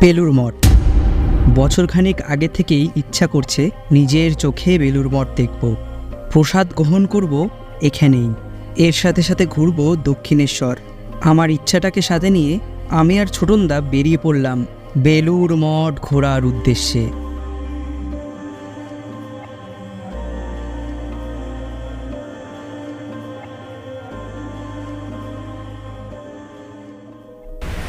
বেলুর মঠ। বছরখানেক আগে থেকেই ইচ্ছা করছে নিজের চোখে বেলুর মঠ দেখব। প্রসাদ গ্রহণ করব এখানেই। এর সাথে সাথে ঘুরব দক্ষিণেশ্বর। আমার ইচ্ছাটাকে সাথে নিয়ে আমি আর ছোটনদা বেরিয়ে পড়লাম বেলুর মঠ ঘোরার উদ্দেশ্যে।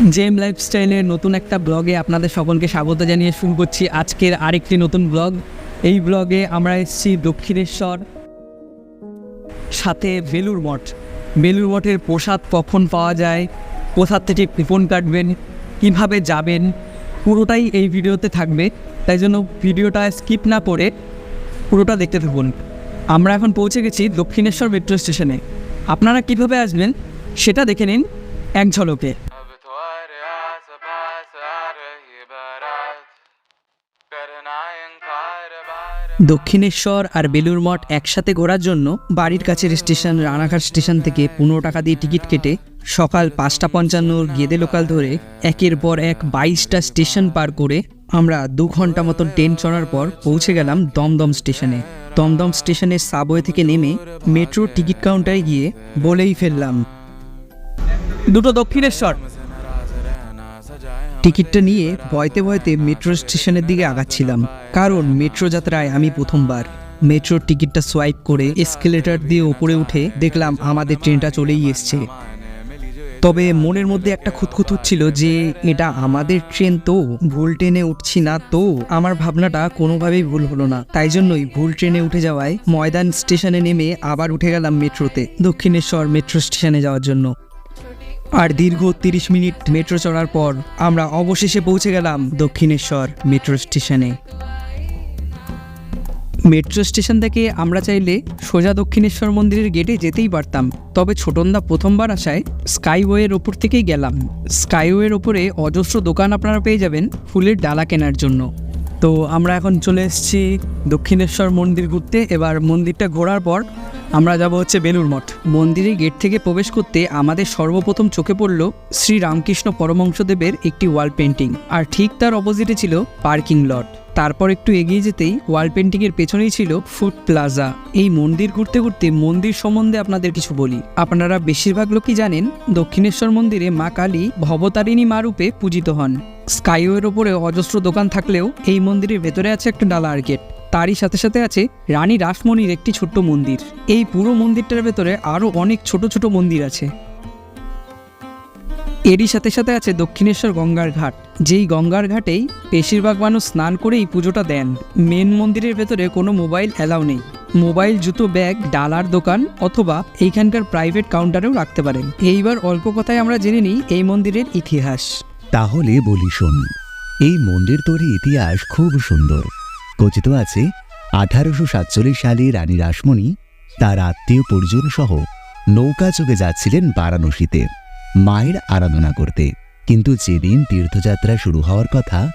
জেম লাইফস্টাইলের নতুন একটা ব্লগে আপনাদের সকলকে স্বাগত জানিয়ে শুরু করছি আজকের আরেকটি নতুন ব্লগ এই ব্লগে আমরা এসেছি দক্ষিণেশ্বর, সাথে বেলুর মঠ। বেলুর মঠের প্রসাদ কখন পাওয়া যায়? কোথার থেকে কুপন কাটবেন, কীভাবে যাবেন? পুরোটাই এই ভিডিওতে থাকবে। তাই জন্য ভিডিওটা স্কিপ না করে পুরোটা দেখতে থাকুন। আমরা এখন পৌঁছে গেছি দক্ষিণেশ্বর মেট্রো স্টেশনে আপনারা কীভাবে আসবেন, সেটা দেখে নিন এক ঝলকে। দক্ষিণেশ্বর আর বেলুর মঠ একসাথে ঘোরার জন্য বাড়ির কাছের স্টেশন, রানাঘাট স্টেশন থেকে পনেরো টাকা দিয়ে টিকিট কেটে সকাল পাঁচটা পঞ্চান্নর গেদে লোকাল ধরে একের পর এক বাইশটা স্টেশন পার করে আমরা দু ঘণ্টা মতন ট্রেন চড়ার পর পৌঁছে গেলাম দমদম স্টেশনে। দমদম স্টেশনের সাবওয়ে থেকে নেমে মেট্রো টিকিট কাউন্টারে গিয়ে বলেই ফেললাম। দুটো দক্ষিণেশ্বর। টিকিটটা নিয়ে ভয়তে ভয়তে মেট্রো স্টেশনের দিকে আগাচ্ছিলাম, কারণ মেট্রো যাত্রায় আমি প্রথমবার। মেট্রোর টিকিটটা সোয়াইপ করে এসকেলেটর দিয়ে উপরে উঠে দেখলাম আমাদের ট্রেনটা চলেই এসছে। তবে মনের মধ্যে একটা খুঁতখুত হচ্ছিল যে, এটা আমাদের ট্রেন তো, ভুল ট্রেনে উঠছি না তো, আমার ভাবনাটা কোনোভাবেই ভুল হলো না। তাই জন্যই ভুল ট্রেনে উঠে যাওয়ায় ময়দান স্টেশনে নেমে আবার উঠে গেলাম মেট্রোতে, দক্ষিণেশ্বর মেট্রো স্টেশনে যাওয়ার জন্য। আর দীর্ঘ তিরিশ মিনিট মেট্রো চড়ার পর আমরা অবশেষে পৌঁছে গেলাম দক্ষিণেশ্বর মেট্রো স্টেশনে। মেট্রো স্টেশন থেকে আমরা চাইলে সোজা দক্ষিণেশ্বর মন্দিরের গেটে যেতেই পারতাম, তবে ছোটনদা প্রথমবার আসায় স্কাইওয়ের ওপর থেকেই গেলাম। স্কাইওয়ের ওপরে অজস্র দোকান আপনারা পেয়ে যাবেন ফুলের ডালা কেনার জন্য। তো আমরা এখন চলে এসেছি দক্ষিণেশ্বর মন্দির ঘুরতে। এবার মন্দিরটা ঘোরার পর আমরা যাব হচ্ছে বেলুর মঠ। মন্দিরের গেট থেকে প্রবেশ করতে আমাদের সর্বপ্রথম চোখে পড়ল শ্রী রামকৃষ্ণ পরমংশদেবের একটি ওয়াল পেন্টিং আর ঠিক তার অপোজিটে ছিল পার্কিং লট। তারপর একটু এগিয়ে যেতেই ওয়াল পেন্টিংয়ের পেছনেই ছিল ফুড প্লাজা। এই মন্দির ঘুরতে ঘুরতে মন্দির সম্বন্ধে আপনাদের কিছু বলি। আপনারা বেশিরভাগ লোকই জানেন দক্ষিণেশ্বর মন্দিরে মা কালী ভবতারিণী মা রূপে পূজিত হন। স্কাইওয়ের ওপরে অজস্র দোকান থাকলেও এই মন্দিরের ভেতরে আছে একটা ডালা আর্কেট তারই সাথে সাথে আছে রানী রাসমণির একটি ছোট্ট মন্দির। এই পুরো মন্দিরটার ভেতরে আরও অনেক ছোট ছোট মন্দির আছে। এরই সাথে সাথে আছে দক্ষিণেশ্বর গঙ্গার ঘাট। যেই গঙ্গার ঘাটেই বেশিরভাগ মানুষ স্নান করেই পুজোটা দেন। মেন মন্দিরের ভেতরে কোনো মোবাইল অ্যালাউ নেই। মোবাইল, জুতো, ব্যাগ, ডালার দোকান অথবা এইখানকার প্রাইভেট কাউন্টারেও রাখতে পারেন। এইবার অল্প কথায় আমরা জেনে নিই এই মন্দিরের ইতিহাস। তাহলে বলি শোন এই মন্দির তৈরি ইতিহাস খুব সুন্দর। কথিত আছে আঠারোশো সাতচল্লিশ সালে রানী রাসমণি তার আত্মীয় পরিজন সহ নৌকা চোখে যাচ্ছিলেন বারাণসীতে মায়ের আরাধনা করতে। কিন্তু যেদিন তীর্থযাত্রা শুরু হওয়ার কথা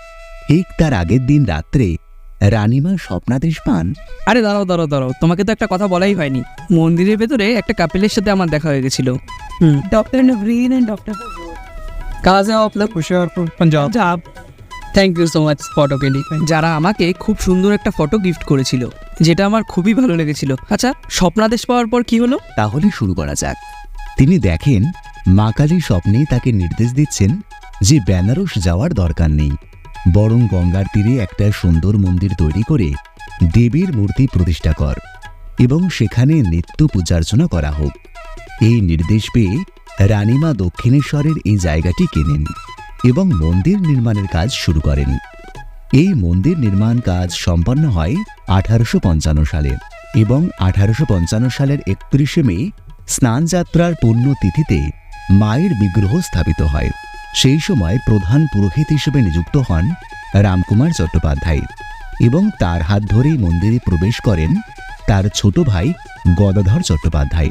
ঠিক তার আগের দিন রাত্রে রানীমা স্বপ্নাদেশ পান। আরে দাঁড়াও দাঁড়াও দাঁড়াও তোমাকে তো একটা কথা বলাই হয়নি। মন্দিরের ভেতরে একটা কাপিলের সাথে আমার দেখা হয়ে গেছিল। ডক্টর ডক্টর কাজ আপনার Hoshiarpur Punjab. Thank you so much photo যারা আমাকে খুব সুন্দর একটা ফটো গিফট করেছিল যেটা আমার খুবই ভালো লেগেছিল। আচ্ছা স্বপ্নাদেশ পাওয়ার পর কি হলো? তাহলে শুরু করা যাক। তিনি দেখেন মা কালী স্বপ্নে তাকে নির্দেশ দিচ্ছেন যে বেনারস যাওয়ার দরকার নেই। বরং গঙ্গার তীরে একটা সুন্দর মন্দির তৈরি করে দেবীর মূর্তি প্রতিষ্ঠা কর এবং সেখানে নিত্য পূজার্চনা করা হোক। এই নির্দেশ পেয়ে রানীমা দক্ষিণেশ্বরের এই জায়গাটি কেনেন এবং মন্দির নির্মাণের কাজ শুরু করেন। এই মন্দির নির্মাণ কাজ সম্পন্ন হয় আঠারোশো পঞ্চান্ন সালে এবং আঠারোশো পঞ্চান্ন সালের একত্রিশে মে স্নানযাত্রার পুণ্যতিথিতে মায়ের বিগ্রহ স্থাপিত হয়। সেই সময় প্রধান পুরোহিত হিসেবে নিযুক্ত হন রামকুমার চট্টোপাধ্যায় এবং তার হাত ধরেই মন্দিরে প্রবেশ করেন তার ছোট ভাই গদাধর চট্টোপাধ্যায়।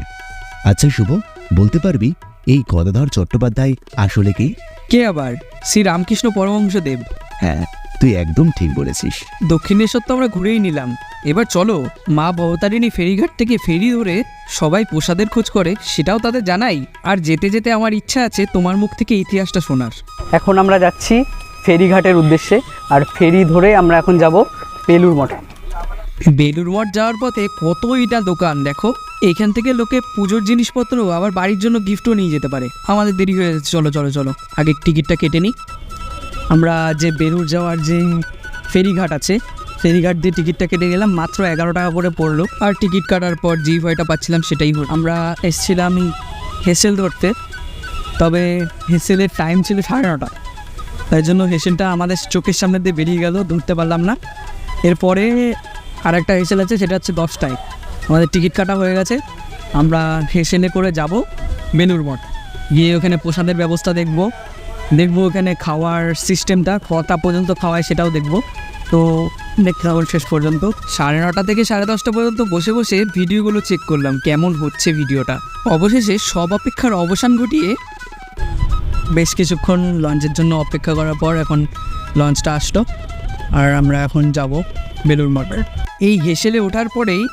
আচ্ছা শুভ, বলতে পারবি এই গদাধর চট্টোপাধ্যায় আসলে কি? কে আবার? শ্রী রামকৃষ্ণ পরমহংসদেব। হ্যাঁ তুই একদম ঠিক বলেছিস। দক্ষিণেশ্বর তো আমরা ঘুরেই নিলাম। এবার চলো মা ভবতারিণী ফেরিঘাট থেকে ফেরি ধরে সবাই প্রসাদের খোঁজ করে সেটাও তাদের জানাই। আর যেতে যেতে আমার ইচ্ছা আছে তোমার মুখ থেকে ইতিহাসটা শোনার। এখন আমরা যাচ্ছি ফেরিঘাটের উদ্দেশ্যে আর ফেরি ধরে আমরা এখন যাব বেলুর মঠে। বেলুর মঠ যাওয়ার পথে কতইটা দোকান দেখো। এখান থেকে লোকে পুজোর জিনিসপত্র আবার বাড়ির জন্য গিফটও নিয়ে যেতে পারে। আমাদের দেরি হয়ে যাচ্ছে, চলো চলো চলো। আগে টিকিটটা কেটে নিই। আমরা যে বেলুর যাওয়ার যে ফেরিঘাট আছে, ফেরিঘাট দিয়ে টিকিটটা কেটে গেলাম, মাত্র এগারো টাকা করে পড়ল। আর টিকিট কাটার পর জি ভয়টা পাচ্ছিলাম সেটাই হলো। আমরা এসছিলাম হেসেল ধরতে, তবে হেসেলের টাইম ছিল সাড়ে নটা। তাই জন্য হেসেলটা আমাদের চোখের সামনে দিয়ে বেরিয়ে গেল, ধরতে পারলাম না। এরপরে আরেকটা হেসেল আছে, সেটা হচ্ছে দশটায়। আমাদের টিকিট কাটা হয়ে গেছে। আমরা হেসেলে করে যাব বেলুর মঠ। গিয়ে ওখানে প্রসাদের ব্যবস্থা দেখব। দেখব ওখানে খাওয়ার সিস্টেমটা, কটা পর্যন্ত খাওয়ায় সেটাও দেখব। তো দেখতে থাকুন শেষ পর্যন্ত। সাড়ে নটা থেকে সাড়ে দশটা পর্যন্ত বসে বসে ভিডিওগুলো চেক করলাম, কেমন হচ্ছে ভিডিওটা। অবশেষে সব অপেক্ষার অবসান ঘটিয়ে বেশ কিছুক্ষণ লঞ্চের জন্য অপেক্ষা করার পর এখন লঞ্চটা আসলো। আর আমরা এখন যাব বেলুর মঠে। এই হেসেলে ওঠার পরেই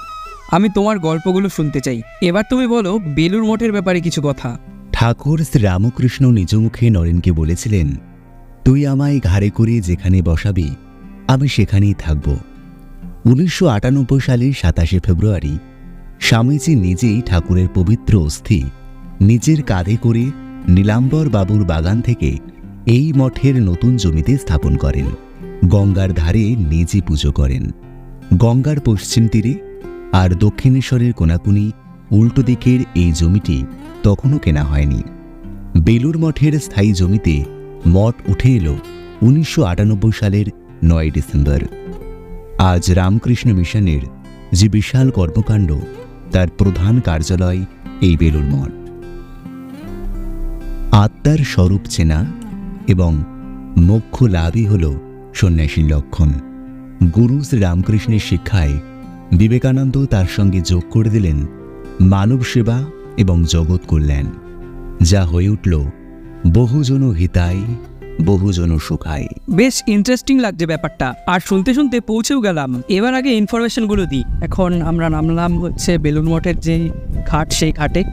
আমি তোমার গল্পগুলো শুনতে চাই। এবার তুমি বলো, বেলুর মঠের ব্যাপারে কিছু কথা। ঠাকুর শ্রী রামকৃষ্ণ নিজ মুখে নরেনকে বলেছিলেন, তুই আমায় ঘাড়ে করে যেখানে বসাবি, আমি সেখানেই থাকব। উনিশশো আটানব্বই সালের সাতাশে ফেব্রুয়ারি, স্বামীজি নিজেই ঠাকুরের পবিত্র অস্থি, নিজের কাঁধে করে নীলাম্বর বাবুর বাগান থেকে এই মঠের নতুন জমিতে স্থাপন করেন। গঙ্গার ধারে নিজে পুজো করেন। গঙ্গার পশ্চিম তীরে আর দক্ষিণেশ্বরের কোনাকুনি উল্টো দিকের এই জমিটি তখনও কেনা হয়নি। বেলুর মঠের স্থায়ী জমিতে মঠ উঠে এলো উনিশশো আটানব্বই সালের নয় ডিসেম্বর। আজ রামকৃষ্ণ মিশনের যে বিশাল কর্মকাণ্ড, তার প্রধান কার্যালয় এই বেলুর মঠ। আত্মার স্বরূপ চেনা এবং মোক্ষ লাভই হল সন্ন্যাসীর লক্ষণ। গুরু শ্রী রামকৃষ্ণের শিক্ষায় বিবেকানন্দ তার সঙ্গে যোগ করে দিলেন মানব সেবা এবং জগৎ কল্যাণ। যা হয়ে উঠল বহুজন হিতাই বহুজন সুখাই বেশ ইন্টারেস্টিং লাগছে ব্যাপারটা। আর শুনতে শুনতে পৌঁছেও গেলাম। এবার আগে ইনফরমেশনগুলো দিই। এখন আমরা নামলাম হচ্ছে বেলুন মঠের যে ঘাট, সেই ঘাটে।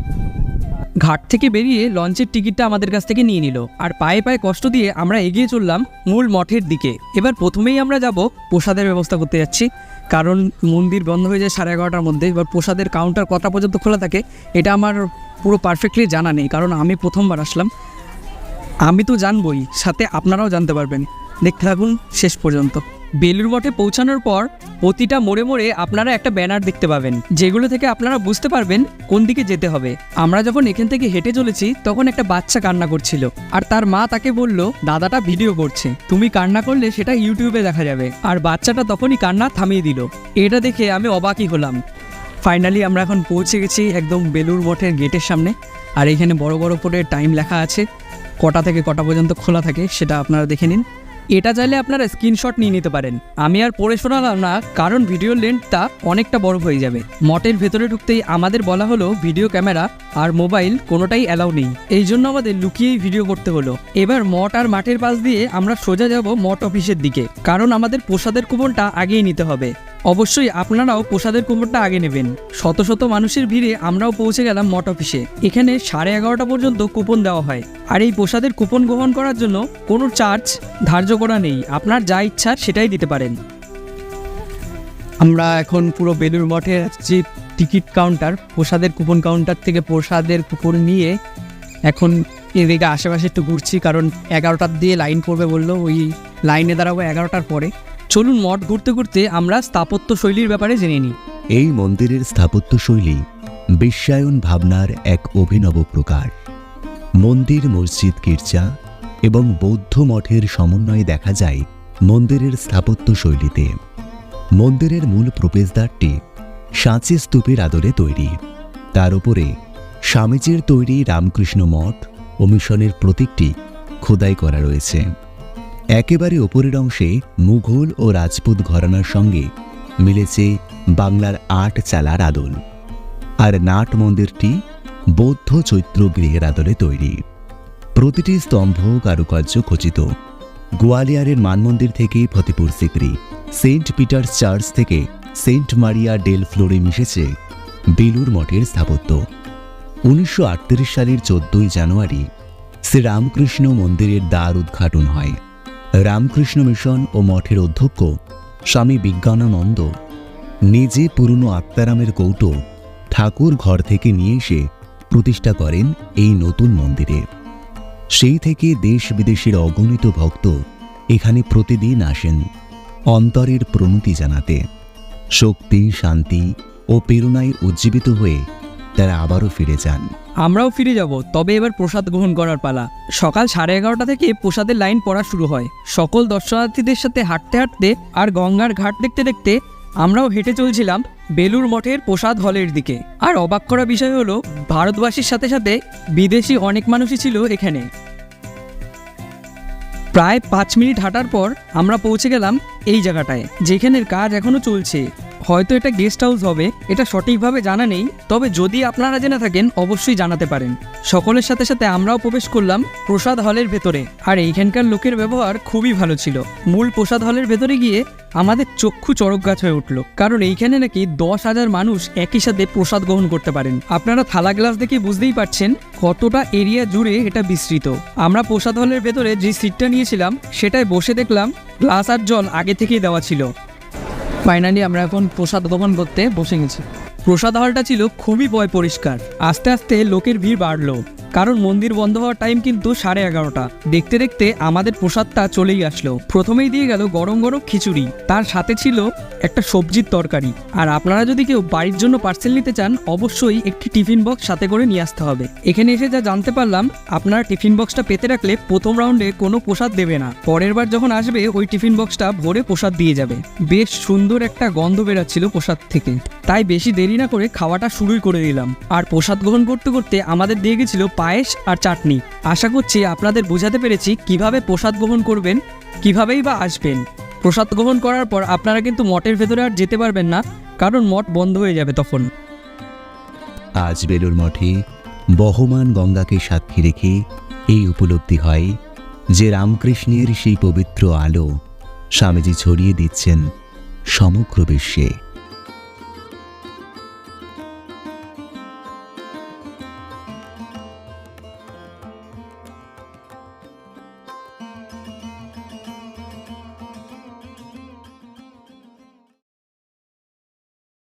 ঘাট থেকে বেরিয়ে লঞ্চের টিকিটটা আমাদের কাছ থেকে নিয়ে নিল। আর পায়ে পায়ে কষ্ট দিয়ে আমরা এগিয়ে চললাম মূল মঠের দিকে। এবার প্রথমেই আমরা যাব প্রসাদের ব্যবস্থা করতে যাচ্ছি। কারণ মন্দির বন্ধ হয়ে যায় সাড়ে এগারোটার মধ্যে। এবার প্রসাদের কাউন্টার কটা পর্যন্ত খোলা থাকে, এটা আমার পুরো পারফেক্টলি জানা নেই। কারণ আমি প্রথমবার আসলাম। আমি তো জানবই, সাথে আপনারাও জানতে পারবেন। দেখতে থাকুন শেষ পর্যন্ত। বেলুর মঠে পৌঁছানোর পর প্রতিটা মোড়ে মোড়ে আপনারা একটা ব্যানার দেখতে পাবেন, যেগুলো থেকে আপনারা বুঝতে পারবেন কোন দিকে যেতে হবে। আমরা যখন এখান থেকে হেঁটে চলেছি, তখন একটা বাচ্চা কান্না করছিল। আর তার মা তাকে বলল, দাদাটা ভিডিও করছে। তুমি কান্না করলে সেটা ইউটিউবে দেখা যাবে। আর বাচ্চাটা তখনই কান্না থামিয়ে দিল। এটা দেখে আমি অবাকই হলাম। ফাইনালি আমরা এখন পৌঁছে গেছি একদম বেলুর মঠের গেটের সামনে। আর এখানে বড় বড় করে টাইম লেখা আছে। কটা থেকে কটা পর্যন্ত খোলা থাকে সেটা আপনারা দেখে নিন। এটা চাইলে আপনারা স্ক্রিনশট নিয়ে নিতে পারেন। আমি আর পড়ে শোনালাম না, কারণ ভিডিও লেন্থটা অনেকটা বড় হয়ে যাবে। মটের ভেতরে ঢুকতেই আমাদের বলা হলো, ভিডিও ক্যামেরা আর মোবাইল কোনোটাই অ্যালাউ নেই। এই জন্য আমাদের লুকিয়েই ভিডিও করতে হলো। এবার মঠ আর মাঠের পাশ দিয়ে আমরা সোজা যাব মঠ অফিসের দিকে, কারণ আমাদের প্রসাদের কুপনটা আগেই নিতে হবে। অবশ্যই আপনারাও প্রসাদের কুপনটা আগে নেবেন। শত শত মানুষের ভিড়ে আমরাও পৌঁছে গেলাম মঠ অফিসে। এখানে সাড়ে এগারোটা পর্যন্ত কুপন দেওয়া হয়। আর এই প্রসাদের কুপন গ্রহণ করার জন্য কোনো চার্জ ধার্য করা নেই। আপনার যা ইচ্ছা সেটাই দিতে পারেন। আমরা এখন পুরো বেলুর মঠের যে টিকিট কাউন্টার, প্রসাদের কুপন কাউন্টার থেকে প্রসাদের কুপন নিয়ে এখন এদিকে আশেপাশে একটু ঘুরছি। কারণ এগারোটার দিয়ে লাইন পড়বে বলল। ওই লাইনে দাঁড়াবো এগারোটার পরে। চলুন মঠ ঘুরতে ঘুরতে আমরা স্থাপত্য শৈলীর ব্যাপারে জেনে নিই। এই মন্দিরের স্থাপত্যশৈলী বিশ্বায়ন ভাবনার এক অভিনব প্রকার। মন্দির মসজিদ গির্জা এবং বৌদ্ধ মঠের সমন্বয়ে দেখা যায় মন্দিরের স্থাপত্যশৈলীতে। মন্দিরের মূল প্রবেশদ্বারটি সাঁচি স্তূপের আদলে তৈরি। তার উপরে স্বামীজির তৈরি রামকৃষ্ণ মঠ ও মিশনের প্রতীকটি খোদাই করা রয়েছে। একেবারে ওপরের অংশে মুঘল ও রাজপুত ঘরানার সঙ্গে মিলেছে বাংলার আট চালার আদল। আর নাট মন্দিরটি বৌদ্ধ চৈত্র গৃহের আদলে তৈরি। প্রতিটি স্তম্ভ কারুকার্য খচিত। গোয়ালিয়ারের মানমন্দির থেকে Fatehpur Sikri, Saint Peter's Church থেকে সেন্ট মারিয়া ডেল ফ্লোরে মিশেছে বেলুর মঠের স্থাপত্য। উনিশশো আটত্রিশ সালের চোদ্দই জানুয়ারি শ্রীরামকৃষ্ণ মন্দিরের দ্বার উদ্ঘাটন হয়। রামকৃষ্ণ মিশন ও মঠের অধ্যক্ষ স্বামী বিজ্ঞানানন্দ নিজে পুরনো আত্মারামের কৌটো ঠাকুর ঘর থেকে নিয়ে এসে প্রতিষ্ঠা করেন এই নতুন মন্দিরে। সেই থেকে দেশ বিদেশের অগণিত ভক্ত এখানে প্রতিদিন আসেন অন্তরের প্রণতি জানাতে। শক্তি, শান্তি ও প্রেরণায় উজ্জীবিত হয়ে তারা আবারও ফিরে যান। আমরাও ফিরে যাব, তবে এবার প্রসাদ গ্রহণ করার পালা। সকাল সাড়ে এগারোটা থেকে প্রসাদের লাইন পড়া শুরু হয়। সকল দর্শনার্থীদের সাথে হাঁটতে হাঁটতে আর গঙ্গার ঘাট দেখতে দেখতে আমরাও হেঁটে চলছিলাম বেলুর মঠের প্রসাদ হলের দিকে। আর অবাক করা বিষয় হলো, ভারতবাসীর সাথে সাথে বিদেশি অনেক মানুষই ছিল এখানে। প্রায় পাঁচ মিনিট হাঁটার পর আমরা পৌঁছে গেলাম এই জায়গাটায়, যেখানের কাজ এখনও চলছে। হয়তো এটা গেস্ট হাউস হবে, এটা সঠিকভাবে জানা নেই, তবে যদি আপনারা জেনে থাকেন, অবশ্যই জানাতে পারেন। সকলের সাথে সাথে আমরাও প্রবেশ করলাম প্রসাদ হলের ভেতরে। আর এইখানকার লোকের ব্যবহার খুবই ভালো ছিল। মূল প্রসাদ হলের ভেতরে গিয়ে আমাদের চক্ষু চড়ক গাছ হয়ে উঠল। কারণ এইখানে নাকি দশ হাজার মানুষ একই সাথে প্রসাদ গ্রহণ করতে পারেন। আপনারা থালা গ্লাস দেখে বুঝতেই পারছেন কতটা এরিয়া জুড়ে এটা বিস্তৃত। আমরা প্রসাদ হলের ভেতরে যে সিটটা নিয়েছিলাম, সেটায় বসে দেখলাম গ্লাস আর জল আগে থেকেই দেওয়া ছিল। ফাইনালি আমরা এখন প্রসাদ গ্রহণ করতে বসে গেছি। প্রসাদ হলটা ছিল খুবই পয় পরিষ্কার। আস্তে আস্তে লোকের ভিড় বাড়লো। কারণ মন্দির বন্ধ হওয়ার টাইম কিন্তু সাড়ে এগারোটা। দেখতে দেখতে আমাদের প্রসাদটা চলেই আসলো। প্রথমেই দিয়ে গেল গরম গরম খিচুড়ি। তার সাথে ছিল একটা সবজির তরকারি। আর আপনারা যদি কেউ বাড়ির জন্য পার্সেল নিতে চান, অবশ্যই একটি টিফিন বক্স সাথে করে নিয়ে আসতে হবে। এখানে এসে যা জানতে পারলাম, আপনারা টিফিন বক্সটা পেতে রাখলে প্রথম রাউন্ডে কোনো প্রসাদ দেবে না। পরের বার যখন আসবে, ওই টিফিন বক্সটা ভরে প্রসাদ দিয়ে যাবে। বেশ সুন্দর একটা গন্ধ বেরাচ্ছিল প্রসাদ থেকে। তাই বেশি দেরি না করে খাওয়াটা শুরুই করে দিলাম। আর প্রসাদ গ্রহণ করতে করতে আমাদের দিয়ে গেছিল পায়েস আর চাটনি। আশা করছি আপনাদের বোঝাতে পেরেছি কীভাবে প্রসাদ গ্রহণ করবেন, কিভাবেই বা আসবেন। প্রসাদ গ্রহণ করার পর আপনারা কিন্তু মঠের ভেতরে আর যেতে পারবেন না, কারণ মঠ বন্ধ হয়ে যাবে তখন। আজ বেলুর মঠে বহমান গঙ্গাকে সাক্ষী রেখে এই উপলব্ধি হয় যে রামকৃষ্ণের সেই পবিত্র আলো স্বামীজি ছড়িয়ে দিচ্ছেন সমগ্র বিশ্বে।